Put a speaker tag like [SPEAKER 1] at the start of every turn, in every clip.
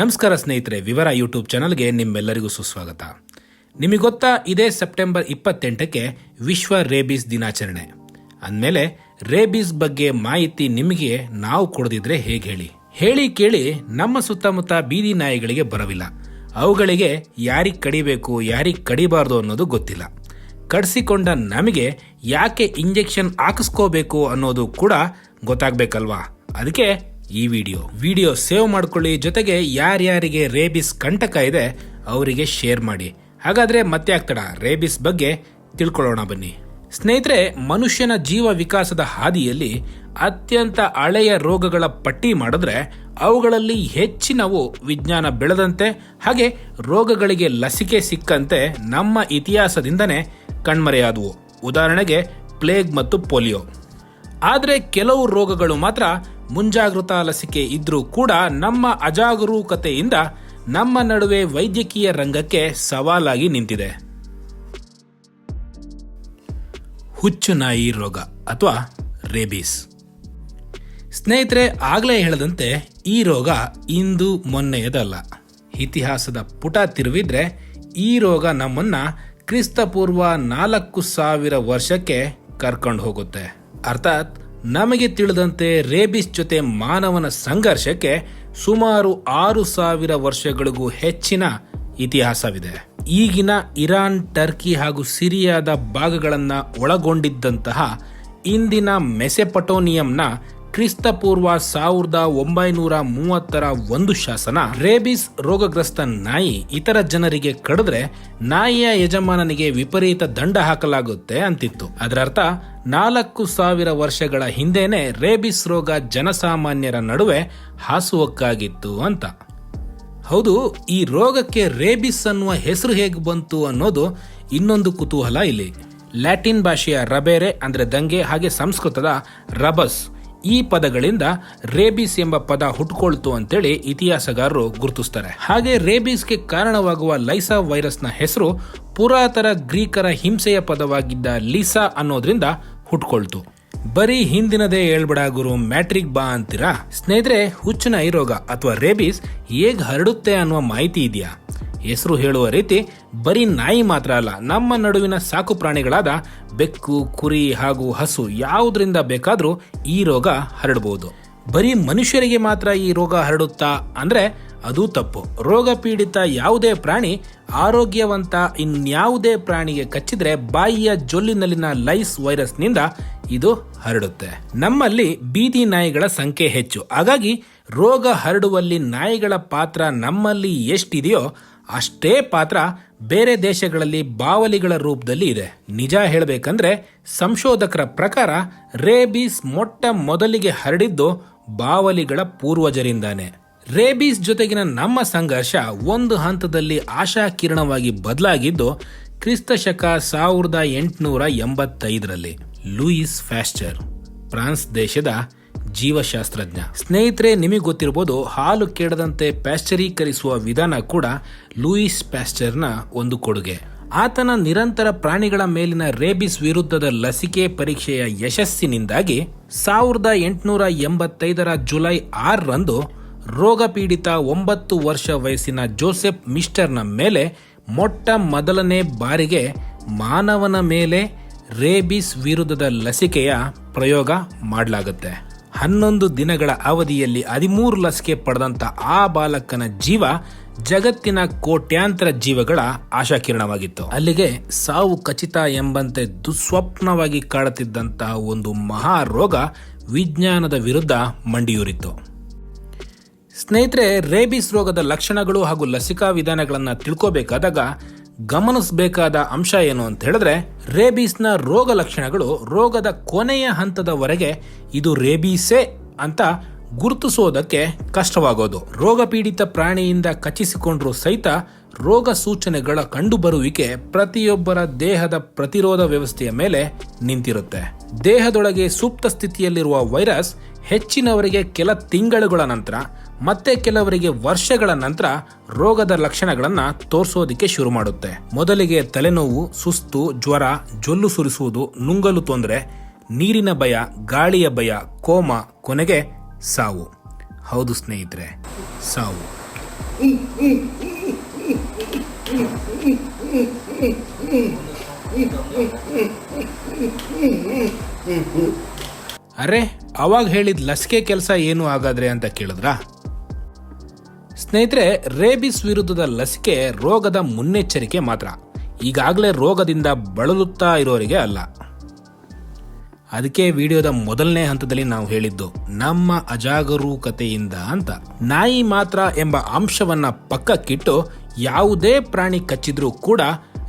[SPEAKER 1] ನಮಸ್ಕಾರ ಸ್ನೇಹಿತರೆ, ವಿವರ ಯೂಟ್ಯೂಬ್ ಚಾನಲ್ಗೆ ನಿಮ್ಮೆಲ್ಲರಿಗೂ ಸುಸ್ವಾಗತ. ನಿಮಗೆ ಗೊತ್ತಾ, ಇದೇ ಸೆಪ್ಟೆಂಬರ್ ಇಪ್ಪತ್ತೆಂಟಕ್ಕೆ ವಿಶ್ವ ರೇಬೀಸ್ ದಿನಾಚರಣೆ. ಅಂದಮೇಲೆ, ರೇಬೀಸ್ ಬಗ್ಗೆ ಮಾಹಿತಿ ನಿಮಗೆ ನಾವು ಕೊಡದಿದ್ರೆ ಹೇಗೆ ಹೇಳಿ? ಹೇಳಿ ಕೇಳಿ ನಮ್ಮ ಸುತ್ತಮುತ್ತ ಬೀದಿ ನಾಯಿಗಳಿಗೆ ಬರವಿಲ್ಲ. ಅವುಗಳಿಗೆ ಯಾರಿಗೆ ಕಡಿಬೇಕು, ಯಾರಿಗೆ ಕಡಿಬಾರ್ದು ಅನ್ನೋದು ಗೊತ್ತಿಲ್ಲ. ಕಡಿಸಿಕೊಂಡ ನಮಗೆ ಯಾಕೆ ಇಂಜೆಕ್ಷನ್ ಹಾಕಿಸ್ಕೋಬೇಕು ಅನ್ನೋದು ಕೂಡ ಗೊತ್ತಾಗಬೇಕಲ್ವಾ? ಅದಕ್ಕೆ ಈ ವಿಡಿಯೋ. ವಿಡಿಯೋ ಸೇವ್ ಮಾಡ್ಕೊಳ್ಳಿ, ಜೊತೆಗೆ ಯಾರ್ಯಾರಿಗೆ ರೇಬಿಸ್ ಕಂಟಕ ಇದೆ, ಅವರಿಗೆ ಶೇರ್ ಮಾಡಿ. ಹಾಗಾದ್ರೆ ಮತ್ತೆ ಆಗ್ತಡ ರೇಬಿಸ್ ಬಗ್ಗೆ ತಿಳ್ಕೊಳ್ಳೋಣ ಬನ್ನಿ. ಸ್ನೇಹಿತರೆ, ಮನುಷ್ಯನ ಜೀವ ವಿಕಾಸದ ಹಾದಿಯಲ್ಲಿ ಅತ್ಯಂತ ಹಳೆಯ ರೋಗಗಳ ಪಟ್ಟಿ ಮಾಡಿದ್ರೆ ಅವುಗಳಲ್ಲಿ ಹೆಚ್ಚಿನವು ವಿಜ್ಞಾನ ಬೆಳೆದಂತೆ, ಹಾಗೆ ರೋಗಗಳಿಗೆ ಲಸಿಕೆ ಸಿಕ್ಕಂತೆ ನಮ್ಮ ಇತಿಹಾಸದಿಂದನೇ ಕಣ್ಮರೆಯಾದವು. ಉದಾಹರಣೆಗೆ, ಪ್ಲೇಗ್ ಮತ್ತು ಪೋಲಿಯೋ. ಆದರೆ ಕೆಲವು ರೋಗಗಳು ಮಾತ್ರ ಮುಂಜಾಗೃತಾ ಲಸಿಕೆ ಇದ್ರೂ ಕೂಡ ನಮ್ಮ ಅಜಾಗರೂಕತೆಯಿಂದ ನಮ್ಮ ನಡುವೆ ವೈದ್ಯಕೀಯ ರಂಗಕ್ಕೆ ಸವಾಲಾಗಿ ನಿಂತಿದೆ. ಹುಚ್ಚು ನಾಯಿ ರೋಗ ಅಥವಾ ರೇಬೀಸ್. ಸ್ನೇಹಿತರೆ, ಆಗಲೇ ಹೇಳದಂತೆ ಈ ರೋಗ ಇಂದು ಮೊನ್ನೆಯದಲ್ಲ. ಇತಿಹಾಸದ ಪುಟ ತಿರುವಿದ್ರೆ ಈ ರೋಗ ನಮ್ಮನ್ನ ಕ್ರಿಸ್ತಪೂರ್ವ ನಾಲ್ಕು ಸಾವಿರ ವರ್ಷಕ್ಕೆ ಕರ್ಕೊಂಡು ಹೋಗುತ್ತೆ. ಅರ್ಥಾತ್ ನಮಗೆ ತಿಳಿದಂತೆ ರೇಬಿಸ್ ಜೊತೆ ಮಾನವನ ಸಂಘರ್ಷಕ್ಕೆ ಸುಮಾರು ಆರು ಸಾವಿರ ವರ್ಷಗಳಿಗೂ ಹೆಚ್ಚಿನ ಇತಿಹಾಸವಿದೆ. ಈಗಿನ ಇರಾನ್, ಟರ್ಕಿ ಹಾಗೂ ಸಿರಿಯಾದ ಭಾಗಗಳನ್ನು ಒಳಗೊಂಡಿದ್ದಂತಹ ಇಂದಿನ ಮೆಸೆಪಟೋನಿಯಂನ ಕ್ರಿಸ್ತಪೂರ್ವ ಸಾವಿರದ ಒಂಬೈನೂರ ಮೂವತ್ತರ ಒಂದು ಶಾಸನ, ರೇಬಿಸ್ ರೋಗಗ್ರಸ್ತ ನಾಯಿ ಇತರ ಜನರಿಗೆ ಕಡಿದ್ರೆ ನಾಯಿಯ ಯಜಮಾನನಿಗೆ ವಿಪರೀತ ದಂಡ ಹಾಕಲಾಗುತ್ತೆ ಅಂತಿತ್ತು. ಅದರರ್ಥ ನಾಲ್ಕು ಸಾವಿರ ವರ್ಷಗಳ ಹಿಂದೆನೆ ರೇಬಿಸ್ ರೋಗ ಜನಸಾಮಾನ್ಯರ ನಡುವೆ ಹಾಸುವಕ್ಕಾಗಿತ್ತು ಅಂತ. ಹೌದು, ಈ ರೋಗಕ್ಕೆ ರೇಬಿಸ್ ಅನ್ನುವ ಹೆಸರು ಹೇಗೆ ಬಂತು ಅನ್ನೋದು ಇನ್ನೊಂದು ಕುತೂಹಲ ಇಲ್ಲಿ. ಲ್ಯಾಟಿನ್ ಭಾಷೆಯ ರಬೇರೆ ಅಂದರೆ ದಂಗೆ ಹಾಗೆ ಸಂಸ್ಕೃತದ ರಬಸ್. ಈ ಪದಗಳಿಂದ ರೇಬಿಸ್ ಎಂಬ ಪದ ಹುಟ್ಕೊಳ್ತು ಅಂತೇಳಿ ಇತಿಹಾಸಗಾರರು ಗುರುತಿಸ್ತಾರೆ. ಹಾಗೆ ರೇಬಿಸ್ಗೆ ಕಾರಣವಾಗುವ ಲೈಸಾ ವೈರಸ್ನ ಹೆಸರು ಪುರಾತರ ಗ್ರೀಕರ ಹಿಂಸೆಯ ಪದವಾಗಿದ್ದ ಲಿಸಾ ಅನ್ನೋದ್ರಿಂದ ಹುಟ್ಕೊಳ್ತು. ಬರೀ ಹಿಂದಿನದೇ ಹೇಳ್ಬಿಡ ಗುರು, ಮ್ಯಾಟ್ರಿಕ್ ಬಾ ಅಂತೀರಾ? ಸ್ನೇಹಿತರೆ, ಹುಚ್ಚಿನ ಐರೋಗ ರೋಗ ಅಥವಾ ರೇಬಿಸ್ ಹೇಗೆ ಹರಡುತ್ತೆ ಅನ್ನುವ ಮಾಹಿತಿ ಇದೆಯಾ? ಹೆಸರು ಹೇಳುವ ರೀತಿ ಬರೀ ನಾಯಿ ಮಾತ್ರ ಅಲ್ಲ, ನಮ್ಮ ನಡುವಿನ ಸಾಕು ಪ್ರಾಣಿಗಳಾದ ಬೆಕ್ಕು, ಕುರಿ ಹಾಗೂ ಹಸು ಯಾವುದರಿಂದ ಬೇಕಾದರೂ ಈ ರೋಗ ಹರಡಬಹುದು. ಬರೀ ಮನುಷ್ಯರಿಗೆ ಮಾತ್ರ ಈ ರೋಗ ಹರಡುತ್ತಾ ಅಂದರೆ ಅದು ತಪ್ಪು. ರೋಗ ಪೀಡಿತ ಯಾವುದೇ ಪ್ರಾಣಿ ಆರೋಗ್ಯವಂತ ಇನ್ಯಾವುದೇ ಪ್ರಾಣಿಗೆ ಕಚ್ಚಿದ್ರೆ ಬಾಯಿಯ ಜೊಲ್ಲಿನಲ್ಲಿನ ಲೈಸ್ ವೈರಸ್ನಿಂದ ಇದು ಹರಡುತ್ತೆ. ನಮ್ಮಲ್ಲಿ ಬೀದಿ ನಾಯಿಗಳ ಸಂಖ್ಯೆ ಹೆಚ್ಚು. ಹಾಗಾಗಿ ರೋಗ ಹರಡುವಲ್ಲಿ ನಾಯಿಗಳ ಪಾತ್ರ ನಮ್ಮಲ್ಲಿ ಎಷ್ಟಿದೆಯೋ ಅಷ್ಟೇ ಪಾತ್ರ ಬೇರೆ ದೇಶಗಳಲ್ಲಿ ಬಾವಲಿಗಳ ರೂಪದಲ್ಲಿ ಇದೆ. ನಿಜ ಹೇಳಬೇಕಂದ್ರೆ ಸಂಶೋಧಕರ ಪ್ರಕಾರ ರೇಬೀಸ್ ಮೊಟ್ಟ ಮೊದಲಿಗೆ ಹರಡಿದ್ದು ಬಾವಲಿಗಳ ಪೂರ್ವಜರಿಂದಾನೆ. ರೇಬೀಸ್ ಜೊತೆಗಿನ ನಮ್ಮ ಸಂಘರ್ಷ ಒಂದು ಹಂತದಲ್ಲಿ ಆಶಾಕಿರಣವಾಗಿ ಬದಲಾಗಿದ್ದು ಕ್ರಿಸ್ತ ಶಕ ಸಾವಿರದ ಎಂಟುನೂರ ಎಂಬತ್ತೈದರಲ್ಲಿ ಲೂಯಿಸ್ ಫ್ಯಾಸ್ಚರ್, ಫ್ರಾನ್ಸ್ ದೇಶದ ಜೀವಶಾಸ್ತ್ರಜ್ಞ. ಸ್ನೇಹಿತರೆ, ನಿಮಗೆ ಗೊತ್ತಿರಬಹುದು, ಹಾಲು ಕೆಡದಂತೆ ಪ್ಯಾಶ್ಚರೀಕರಿಸುವ ವಿಧಾನ ಕೂಡ ಲೂಯಿಸ್ ಪ್ಯಾಶ್ಚರ್ನ ಒಂದು ಕೊಡುಗೆ. ಆತನ ನಿರಂತರ ಪ್ರಾಣಿಗಳ ಮೇಲಿನ ರೇಬಿಸ್ ವಿರುದ್ಧದ ಲಸಿಕೆ ಪರೀಕ್ಷೆಯ ಯಶಸ್ಸಿನಿಂದಾಗಿ ಸಾವಿರದ ಎಂಟುನೂರ ಎಂಬತ್ತೈದರ ಜುಲೈ ಆರರಂದು ರೋಗಪೀಡಿತ ಒಂಬತ್ತು ವರ್ಷ ವಯಸ್ಸಿನ ಜೋಸೆಫ್ ಮಿಸ್ಟರ್ನ ಮೇಲೆ ಮೊಟ್ಟ ಮೊದಲನೇ ಬಾರಿಗೆ ಮಾನವನ ಮೇಲೆ ರೇಬಿಸ್ ವಿರುದ್ಧದ ಲಸಿಕೆಯ ಪ್ರಯೋಗ ಮಾಡಲಾಗುತ್ತೆ. ಹನ್ನೊಂದು ದಿನಗಳ ಅವಧಿಯಲ್ಲಿ ಹದಿಮೂರು ಲಸಿಕೆ ಪಡೆದಂತ ಆ ಬಾಲಕನ ಜೀವ ಜಗತ್ತಿನ ಕೋಟ್ಯಾಂತರ ಜೀವಗಳ ಆಶಾಕಿರಣವಾಗಿತ್ತು. ಅಲ್ಲಿಗೆ ಸಾವು ಖಚಿತ ಎಂಬಂತೆ ದುಸ್ವಪ್ನವಾಗಿ ಕಾಡುತ್ತಿದ್ದಂತಹ ಒಂದು ಮಹಾ ರೋಗ ವಿಜ್ಞಾನದ ವಿರುದ್ಧ ಮಂಡಿಯೂರಿತ್ತು. ಸ್ನೇಹಿತರೆ, ರೇಬಿಸ್ ರೋಗದ ಲಕ್ಷಣಗಳು ಹಾಗೂ ಲಸಿಕಾ ವಿಧಾನಗಳನ್ನು ತಿಳ್ಕೋಬೇಕಾದಾಗ ಗಮನಿಸಬೇಕಾದ ಅಂಶ ಏನು ಅಂತ ಹೇಳಿದ್ರೆ, ರೇಬೀಸ್ನ ರೋಗ ಲಕ್ಷಣಗಳು ರೋಗದ ಕೊನೆಯ ಹಂತದವರೆಗೆ ಇದು ರೇಬೀಸೇ ಅಂತ ಗುರುತಿಸೋದಕ್ಕೆ ಕಷ್ಟವಾಗೋದು. ರೋಗ ಪೀಡಿತ ಪ್ರಾಣಿಯಿಂದ ಕಚ್ಚಿಸಿಕೊಂಡ್ರೂ ಸಹಿತ ರೋಗ ಸೂಚನೆಗಳ ಕಂಡುಬರುವಿಕೆ ಪ್ರತಿಯೊಬ್ಬರ ದೇಹದ ಪ್ರತಿರೋಧ ವ್ಯವಸ್ಥೆಯ ಮೇಲೆ ನಿಂತಿರುತ್ತೆ. ದೇಹದೊಳಗೆ ಸೂಪ್ತ ಸ್ಥಿತಿಯಲ್ಲಿರುವ ವೈರಸ್ ಹೆಚ್ಚಿನವರಿಗೆ ಕೆಲ ತಿಂಗಳುಗಳ ನಂತರ ಮತ್ತೆ ಕೆಲವರಿಗೆ ವರ್ಷಗಳ ನಂತರ ರೋಗದ ಲಕ್ಷಣಗಳನ್ನು ತೋರಿಸೋದಿಕ್ಕೆ ಶುರು ಮಾಡುತ್ತೆ. ಮೊದಲಿಗೆ ತಲೆನೋವು, ಸುಸ್ತು, ಜ್ವರ, ಜೊಲ್ಲು ಸುರಿಸುವುದು, ನುಂಗಲು ತೊಂದರೆ, ನೀರಿನ ಭಯ, ಗಾಳಿಯ ಭಯ, ಕೋಮ, ಕೊನೆಗೆ ಸಾವು. ಹೌದು ಸ್ನೇಹಿತರೆ, ಸಾವು. ಅರೆ, ಅವಾಗ ಹೇಳಿದ ಲಸಿಕೆ ಕೆಲಸ ಏನು ಹಾಗಾದ್ರೆ ಅಂತ ಕೇಳಿದ್ರಾ? ಸ್ನೇಹಿತರೆ, ರೇಬಿಸ್ ವಿರುದ್ಧದ ಲಸಿಕೆ ರೋಗದ ಮುನ್ನೆಚ್ಚರಿಕೆ ಮಾತ್ರ. ಈಗಾಗಲೇ ರೋಗದಿಂದ ಬಳಲುತ್ತಾ ಇರೋರಿಗೆ ಅಲ್ಲ. ಅದಕ್ಕೆ ವಿಡಿಯೋದ ಮೊದಲನೇ ಹಂತದಲ್ಲಿ ನಾವು ಹೇಳಿದ್ದು, ನಮ್ಮ ಅಜಾಗರೂಕತೆಯಿಂದ ಅಂತ. ನಾಯಿ ಮಾತ್ರ ಎಂಬ ಅಂಶವನ್ನ ಪಕ್ಕಕ್ಕಿಟ್ಟು ಯಾವುದೇ ಪ್ರಾಣಿ ಕಚ್ಚಿದ್ರೂ ಕೂಡ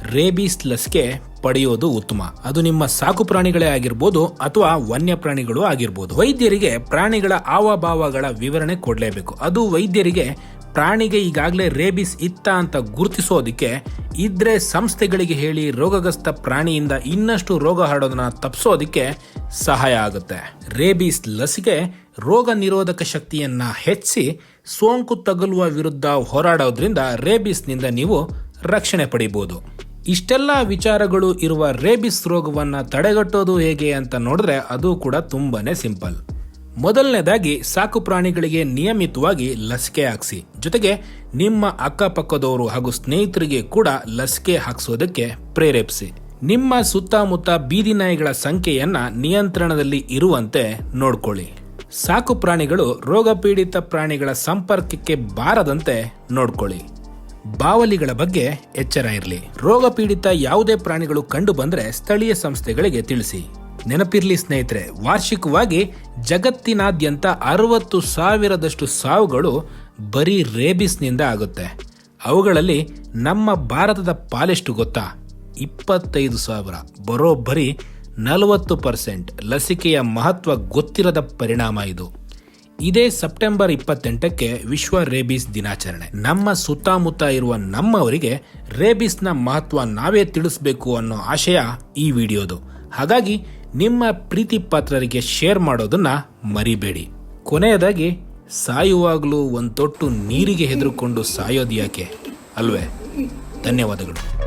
[SPEAKER 1] ರೇಬಿಸ್ ಲಸಿಕೆ ಪಡೆಯೋದು ಉತ್ತಮ. ಅದು ನಿಮ್ಮ ಸಾಕು ಪ್ರಾಣಿಗಳೇ ಆಗಿರ್ಬೋದು ಅಥವಾ ವನ್ಯ ಪ್ರಾಣಿಗಳು ಆಗಿರ್ಬೋದು. ವೈದ್ಯರಿಗೆ ಪ್ರಾಣಿಗಳ ಹಾವಭಾವಗಳ ವಿವರಣೆ ಕೊಡಲೇಬೇಕು. ಅದು ವೈದ್ಯರಿಗೆ ಪ್ರಾಣಿಗೆ ಈಗಾಗಲೇ ರೇಬಿಸ್ ಇತ್ತ ಅಂತ ಗುರುತಿಸೋದಕ್ಕೆ ಇದ್ರೆ ಸಂಸ್ಥೆಗಳಿಗೆ ಹೇಳಿ ರೋಗಗ್ರಸ್ತ ಪ್ರಾಣಿಯಿಂದ ಇನ್ನಷ್ಟು ರೋಗ ಹರಡೋದನ್ನ ತಪ್ಪಿಸೋದಕ್ಕೆ ಸಹಾಯ ಆಗುತ್ತೆ. ರೇಬಿಸ್ ಲಸಿಕೆ ರೋಗ ನಿರೋಧಕ ಶಕ್ತಿಯನ್ನ ಹೆಚ್ಚಿಸಿ ಸೋಂಕು ತಗುಲುವ ವಿರುದ್ಧ ಹೋರಾಡೋದ್ರಿಂದ ರೇಬಿಸ್ನಿಂದ ನೀವು ರಕ್ಷಣೆ ಪಡಿಬೋದು. ಇಷ್ಟೆಲ್ಲ ವಿಚಾರಗಳು ಇರುವ ರೇಬಿಸ್ ರೋಗವನ್ನ ತಡೆಗಟ್ಟೋದು ಹೇಗೆ ಅಂತ ನೋಡಿದ್ರೆ ಅದು ಕೂಡ ತುಂಬಾನೇ ಸಿಂಪಲ್. ಮೊದಲನೇದಾಗಿ ಸಾಕು ಪ್ರಾಣಿಗಳಿಗೆ ನಿಯಮಿತವಾಗಿ ಲಸಿಕೆ ಹಾಕ್ಸಿ. ಜೊತೆಗೆ ನಿಮ್ಮ ಅಕ್ಕಪಕ್ಕದವರು ಹಾಗೂ ಸ್ನೇಹಿತರಿಗೆ ಕೂಡ ಲಸಿಕೆ ಹಾಕ್ಸೋದಕ್ಕೆ ಪ್ರೇರೇಪಿಸಿ. ನಿಮ್ಮ ಸುತ್ತಮುತ್ತ ಬೀದಿ ನಾಯಿಗಳ ಸಂಖ್ಯೆಯನ್ನ ನಿಯಂತ್ರಣದಲ್ಲಿ ಇರುವಂತೆ ನೋಡ್ಕೊಳ್ಳಿ. ಸಾಕು ಪ್ರಾಣಿಗಳು ರೋಗಪೀಡಿತ ಪ್ರಾಣಿಗಳ ಸಂಪರ್ಕಕ್ಕೆ ಬಾರದಂತೆ ನೋಡ್ಕೊಳ್ಳಿ. ಬಾವಲಿಗಳ ಬಗ್ಗೆ ಎಚ್ಚರ ಇರಲಿ. ರೋಗಪೀಡಿತ ಯಾವುದೇ ಪ್ರಾಣಿಗಳು ಕಂಡು ಬಂದ್ರೆ ಸ್ಥಳೀಯ ಸಂಸ್ಥೆಗಳಿಗೆ ತಿಳಿಸಿ. ನೆನಪಿರ್ಲಿ ಸ್ನೇಹಿತರೆ, ವಾರ್ಷಿಕವಾಗಿ ಜಗತ್ತಿನಾದ್ಯಂತ ಅರವತ್ತು ಸಾವಿರದಷ್ಟು ಸಾವುಗಳು ಬರೀ ರೇಬಿಸ್ನಿಂದ ಆಗುತ್ತೆ. ಅವುಗಳಲ್ಲಿ ನಮ್ಮ ಭಾರತದ ಪಾಲೆಷ್ಟು ಗೊತ್ತಾ? ಇಪ್ಪತ್ತೈದು ಸಾವಿರ. ಬರೋಬ್ಬರಿ ನಲವತ್ತು ಪರ್ಸೆಂಟ್. ಲಸಿಕೆಯ ಮಹತ್ವ ಗೊತ್ತಿರದ ಪರಿಣಾಮ ಇದು. ಇದೇ ಸೆಪ್ಟೆಂಬರ್ ಇಪ್ಪತ್ತೆಂಟಕ್ಕೆ ವಿಶ್ವ ರೇಬಿಸ್ ದಿನಾಚರಣೆ. ನಮ್ಮ ಸುತ್ತಮುತ್ತ ಇರುವ ನಮ್ಮವರಿಗೆ ರೇಬಿಸ್ನ ಮಹತ್ವ ನಾವೇ ತಿಳಿಸ್ಬೇಕು ಅನ್ನೋ ಆಶಯ ಈ ವಿಡಿಯೋದು. ಹಾಗಾಗಿ ನಿಮ್ಮ ಪ್ರೀತಿ ಪಾತ್ರರಿಗೆ ಶೇರ್ ಮಾಡೋದನ್ನ ಮರಿಬೇಡಿ. ಕೊನೆಯದಾಗಿ, ಸಾಯುವಾಗಲೂ ಒಂದು ತೊಟ್ಟು ನೀರಿಗೆ ಹೆದರುಕೊಂಡು ಸಾಯೋದು ಯಾಕೆ? ಅಲ್ವೇ? ಧನ್ಯವಾದಗಳು.